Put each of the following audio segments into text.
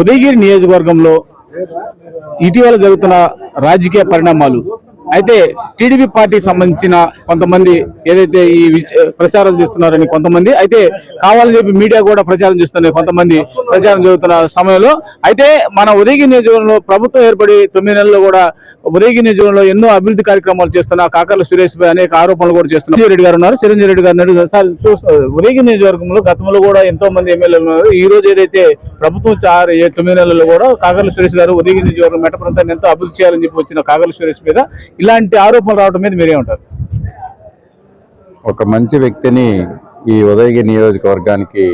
ఉదయగిరి నియోజకవర్గంలో ఇటీవల జరుగుతున్న రాజకీయ పరిణామాలు. అయితే టీడీపీ పార్టీకి సంబంధించిన కొంతమంది ఏదైతే ఈ ప్రచారం చేస్తున్నారని కొంతమంది అయితే కావాలని చెప్పి మీడియా కూడా ప్రచారం చేస్తున్నారు కొంతమంది ప్రచారం జరుగుతున్న సమయంలో అయితే మన ఉదయగిరి నియోజకవర్గంలో ప్రభుత్వం ఏర్పడి తొమ్మిది నెలల్లో కూడా ఉదయగిరి నియోజకవర్గంలో ఎన్నో అభివృద్ధి కార్యక్రమాలు చేస్తున్న కాకర్ల సురేష్ పై అనేక ఆరోపణలు కూడా చేస్తున్నారు చిరంజీవి రెడ్డి గారు ఉన్నారు. చిరంజీవి రెడ్డి గారు సార్ చూస్తారు ఉదయగిరి నియోజకవర్గంలో గతంలో కూడా ఎంతో మంది ఎమ్మెల్యేలు ఉన్నారు. ఈ రోజు ఏదైతే ప్రభుత్వం చారు ఏ తొమ్మిది నెలల్లో కూడా కాకర్ల సురేష్ గారు ఉదయగిరి నియోజకవర్గం మెట్ట ప్రాంతాన్ని ఎంతో అభివృద్ధి చేయాలని చెప్పి వచ్చిన కాకర్ల సురేష్ మీద ఇలాంటి ఆరోపణలు రావడం మీద మీరేమంటారు ఒక మంచి వ్యక్తిని ఈ ఉదయగిరి నియోజకవర్గానికి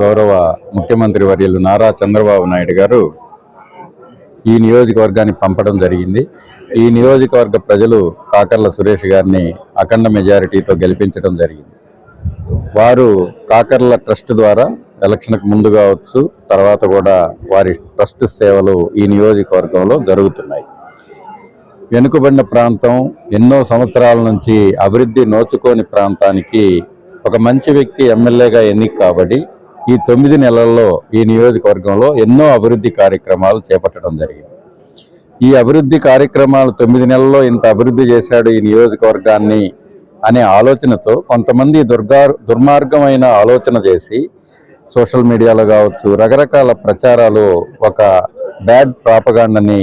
గౌరవ ముఖ్యమంత్రి వర్యులు నారా చంద్రబాబు నాయుడు గారు ఈ నియోజకవర్గానికి పంపడం జరిగింది. ఈ నియోజకవర్గ ప్రజలు కాకర్ల సురేష్ గారిని అఖండ మెజారిటీతో గెలిపించడం జరిగింది. వారు కాకర్ల ట్రస్ట్ ద్వారా ఎలక్షన్కు ముందు కావచ్చు తర్వాత కూడా వారి ట్రస్ట్ సేవలు ఈ నియోజకవర్గంలో జరుగుతున్నాయి. వెనుకబడిన ప్రాంతం ఎన్నో సంవత్సరాల నుంచి అభివృద్ధి నోచుకోని ప్రాంతానికి ఒక మంచి వ్యక్తి ఎమ్మెల్యేగా ఎన్నిక కాబట్టి ఈ తొమ్మిది నెలల్లో ఈ నియోజకవర్గంలో ఎన్నో అభివృద్ధి కార్యక్రమాలు చేపట్టడం జరిగింది. ఈ అభివృద్ధి కార్యక్రమాలు తొమ్మిది నెలల్లో ఇంత అభివృద్ధి చేశాడు ఈ నియోజకవర్గాన్ని అనే ఆలోచనతో కొంతమంది దుర్గా దుర్మార్గమైన ఆలోచన చేసి సోషల్ మీడియాలో కావచ్చు రకరకాల ప్రచారాలు ఒక బ్యాడ్ ప్రాపగాండని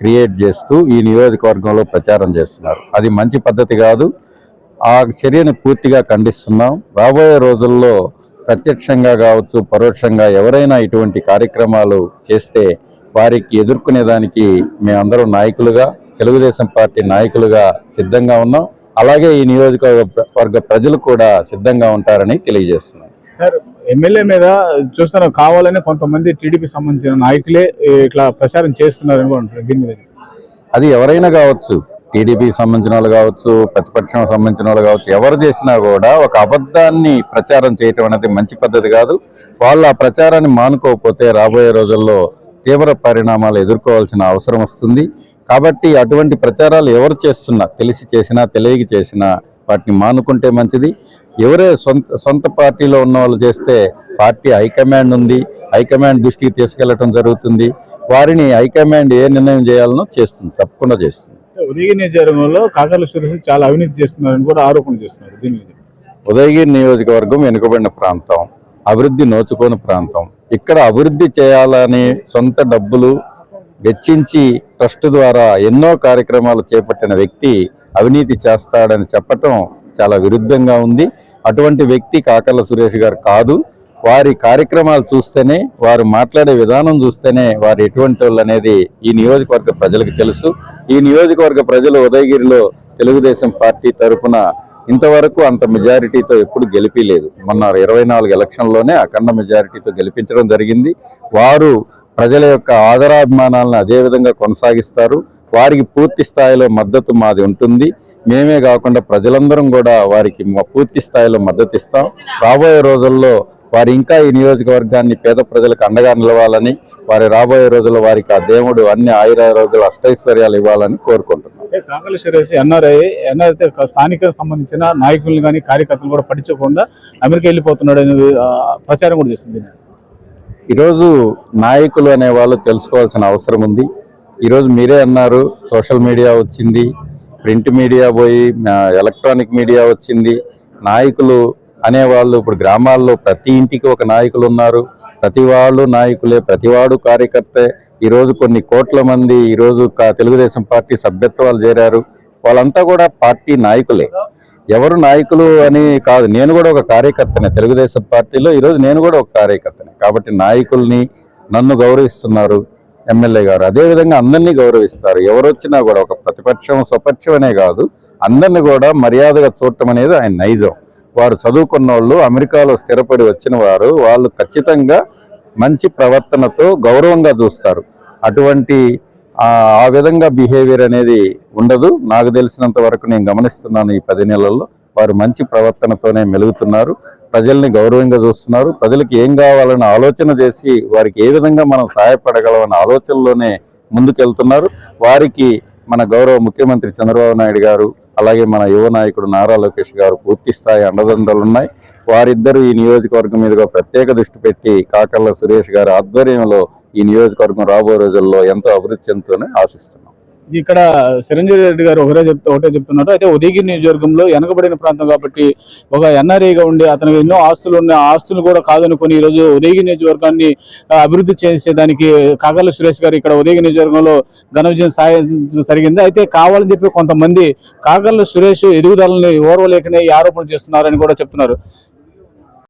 క్రియేట్ చేస్తూ ఈ నియోజకవర్గంలో ప్రచారం చేస్తున్నారు. అది మంచి పద్ధతి కాదు. ఆ చర్యను పూర్తిగా ఖండిస్తున్నాం. రాబోయే రోజుల్లో ప్రత్యక్షంగా కావచ్చు పరోక్షంగా ఎవరైనా ఇటువంటి కార్యక్రమాలు చేస్తే వారికి ఎదుర్కొనేదానికి మేమందరం నాయకులుగా తెలుగుదేశం పార్టీ నాయకులుగా సిద్ధంగా ఉన్నాం. అలాగే ఈ నియోజకవర్గ ప్రజలు కూడా సిద్ధంగా ఉంటారని తెలియజేస్తున్నాం. సార్ ఎమ్మెల్యే మీద చూస్తున్న కావాలని కొంతమంది టీడీపీ సంబంధించిన నాయకులే ఇట్లా ప్రచారం చేస్తున్నారని కూడా దీని మీద. అది ఎవరైనా కావచ్చు టీడీపీకి సంబంధించిన వాళ్ళు కావచ్చు ప్రతిపక్షం సంబంధించిన వాళ్ళు కావచ్చు ఎవరు చేసినా కూడా ఒక అబద్ధాన్ని ప్రచారం చేయటం అనేది మంచి పద్ధతి కాదు. వాళ్ళు ఆ ప్రచారాన్ని మానుకోకపోతే రాబోయే రోజుల్లో తీవ్ర పరిణామాలు ఎదుర్కోవాల్సిన అవసరం వస్తుంది. కాబట్టి అటువంటి ప్రచారాలు ఎవరు చేస్తున్నా తెలిసి చేసినా తెలియక చేసినా వాటిని మానుకుంటే మంచిది. ఎవరే సొంత సొంత పార్టీలో ఉన్న వాళ్ళు చేస్తే పార్టీ హైకమాండ్ ఉంది హైకమాండ్ దృష్టికి తీసుకెళ్ళటం జరుగుతుంది. వారిని హైకమాండ్ ఏ నిర్ణయం చేయాలనో చేస్తుంది తప్పకుండా చేస్తుంది. ఉదయగిరి నియోజకవర్గంలో కాకర్ల సురేష్ చాలా అవినీతి చేస్తున్నారని కూడా ఆరోపణ చేస్తున్నారు దీని ఉదయగిరి నియోజకవర్గం వెనుకబడిన ప్రాంతం అభివృద్ధి నోచుకోని ప్రాంతం. ఇక్కడ అభివృద్ధి చేయాలని సొంత డబ్బులు వెచ్చించి ట్రస్ట్ ద్వారా ఎన్నో కార్యక్రమాలు చేపట్టిన వ్యక్తి అవినీతి చేస్తాడని చెప్పటం చాలా విరుద్ధంగా ఉంది. అటువంటి వ్యక్తి కాకర్ల సురేష్ గారు కాదు. వారి కార్యక్రమాలు చూస్తేనే వారు మాట్లాడే విధానం చూస్తేనే వారు ఎటువంటి వాళ్ళు అనేది ఈ నియోజకవర్గ ప్రజలకు తెలుసు. ఈ నియోజకవర్గ ప్రజలు ఉదయగిరిలో తెలుగుదేశం పార్టీ తరఫున ఇంతవరకు అంత మెజారిటీతో ఎప్పుడు గెలిపిలేదు. మొన్న ఇరవై నాలుగు ఎలక్షన్లోనే అఖండ మెజారిటీతో గెలిపించడం జరిగింది. వారు ప్రజల యొక్క ఆదరాభిమానాలను అదే విధంగా కొనసాగిస్తారు. వారికి పూర్తి స్థాయిలో మద్దతు మాది ఉంటుంది. మేమే కాకుండా ప్రజలందరం కూడా వారికి మ- పూర్తి స్థాయిలో మద్దతు ఇస్తాం రాబోయే రోజుల్లో వారు ఇంకా ఈ నియోజకవర్గాన్ని పేద ప్రజలకు అండగా నిలవాలని వారి రాబోయే రోజుల్లో వారికి ఆ దేవుడు అన్ని ఆయురారోగ్యాలు అష్టైశ్వర్యాలు ఇవ్వాలని కోరుకుంటున్నాం. అంటే కాకర్ల సురేష్ ఎన్ఆర్ఐ ఎన్ఆర్ఐ స్థానిక సంబంధించిన నాయకుల్ని కానీ కార్యకర్తలు కూడా పట్టించకుండా అమెరికా వెళ్ళిపోతున్నాడు అనే ఆ, ప్రచారం కూడా చేస్తుంది. ఈరోజు నాయకులు అనే వాళ్ళు తెలుసుకోవాల్సిన అవసరం ఉంది. ఈరోజు మీరే అన్నారు సోషల్ మీడియా వచ్చింది ప్రింట్ మీడియా పోయి ఎలక్ట్రానిక్ మీడియా వచ్చింది. నాయకులు అనేవాళ్ళు ఇప్పుడు గ్రామాల్లో ప్రతి ఇంటికి ఒక నాయకులు ఉన్నారు. ప్రతి వాళ్ళు నాయకులే ప్రతివాడు కార్యకర్తే. ఈరోజు కొన్ని కోట్ల మంది ఈరోజు కా- తెలుగుదేశం పార్టీ సభ్యత్వాలు చేరారు. వాళ్ళంతా కూడా పార్టీ నాయకులే. ఎవరు నాయకులు అని కాదు నేను కూడా ఒక కార్యకర్తనే తెలుగుదేశం పార్టీలో. ఈరోజు నేను కూడా ఒక కార్యకర్తనే. కాబట్టి నాయకుల్ని నన్ను గౌరవిస్తున్నారు. ఎమ్మెల్యే గారు. అదేవిధంగా అందరినీ గౌరవిస్తారు. ఎవరు వచ్చినా కూడా ఒక ప్రతిపక్షం స్వపక్షం అనే కాదు అందరిని కూడా మర్యాదగా చూడటం అనేది ఆయన నైజం. వారు చదువుకున్న వాళ్ళు అమెరికాలో స్థిరపడి వచ్చిన వారు వాళ్ళు ఖచ్చితంగా మంచి ప్రవర్తనతో గౌరవంగా చూస్తారు. అటువంటి ఆ ఆ విధంగా బిహేవియర్ అనేది ఉండదు. నాకు తెలిసినంత వరకు నేను గమనిస్తున్నాను ఈ పది నెలల్లో. వారు మంచి ప్రవర్తనతోనే మెలుగుతున్నారు. ప్రజల్ని గౌరవంగా చూస్తున్నారు. ప్రజలకు ఏం కావాలని ఆలోచన చేసి వారికి ఏ విధంగా మనం సహాయపడగలమన్న ఆలోచనలోనే ముందుకెళ్తున్నారు. వారికి మన గౌరవ ముఖ్యమంత్రి చంద్రబాబు నాయుడు గారు అలాగే మన యువ నాయకుడు నారా లోకేష్ గారు పూర్తి స్థాయి అండదండలు ఉన్నాయి. వారిద్దరూ ఈ నియోజకవర్గం మీద ప్రత్యేక దృష్టి పెట్టి కాకర్ల సురేష్ గారి ఆధ్వర్యంలో ఈ నియోజకవర్గం రాబో రోజుల్లో ఎంతో అభివృద్ధి చెందుతూనే ఆశిస్తున్నాం. ఇక్కడ చిరంజీవి రెడ్డి గారు ఒకరే చెప్తే ఒకటే చెప్తున్నారు. అయితే ఉదయగిరి నియోజకవర్గంలో వెనకబడిన ప్రాంతం కాబట్టి ఒక ఎన్ఆర్ఐగా ఉండి అతనికి ఎన్నో ఆస్తులు ఉన్నాయి ఆస్తులు కూడా కాదనుకొని ఈ ఉదయగిరి నియోజకవర్గాన్ని అభివృద్ధి చేసేదానికి కాగల సురేష్ గారు ఇక్కడ ఉదయగిరి నియోజకవర్గంలో ఘన విజయం సాధించడం జరిగింది. అయితే కావాలని చెప్పి కొంతమంది కాగల సురేష్ ఎదుగుదలని ఓర్వలేకనే ఈ ఆరోపణలు చేస్తున్నారని కూడా చెప్తున్నారు.